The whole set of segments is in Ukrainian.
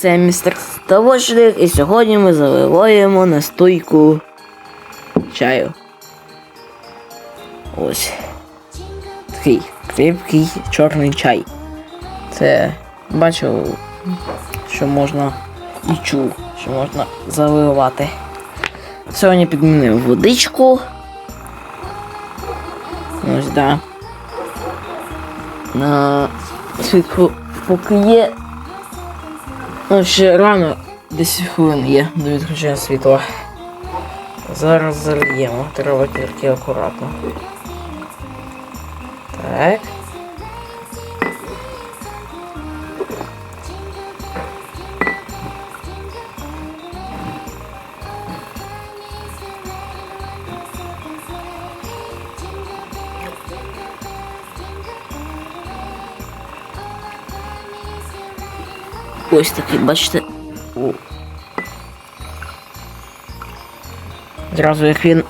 Це містер Ставочник, і сьогодні ми заливаємо настойку чаю. Ось. Такий крепкий чорний чай. Це бачив, що можна і чув, що можна заливати. Сьогодні підмінив водичку. Ось, да. На світло поки є. Ну, ще рано 10 хвилин є до відключення світла. Зараз зальємо, треба тільки акуратно. Так. Ось такий, бачите. О. Зразу як він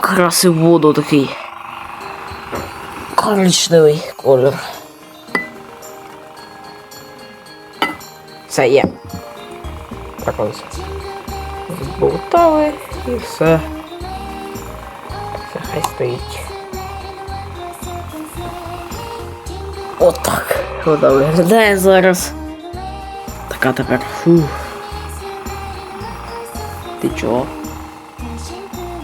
красив воду такий. Коричневий колір. Все є. Так ось. Зболтали і все. Це хай стоїть. Отак. Вода виглядає зараз. Така тепер. Фу. Ти чого?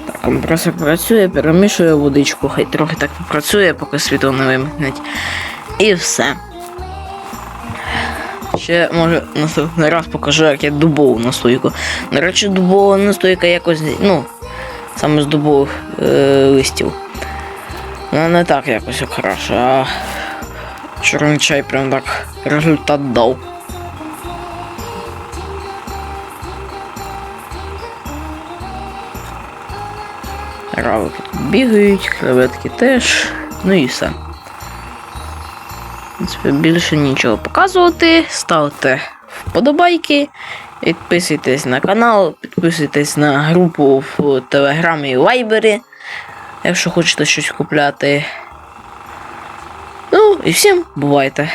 Так, компресор працює, перемішує водичку, хай трохи так попрацює, поки світло не вимкнуть. І все. Ще може наступний раз покажу, як я дубову настойку. До речі, дубова настойка якось, ну, саме з дубових е, листів. Вона не так якось хороша, а чорний чай прям так результат дав. Равики тут бігають, креветки теж. Ну і все. В більше нічого показувати. Ставте вподобайки, підписуйтесь на канал, підписуйтесь на групу в Телеграмі і Вайбері, якщо хочете щось купляти. Ну і всім бувайте!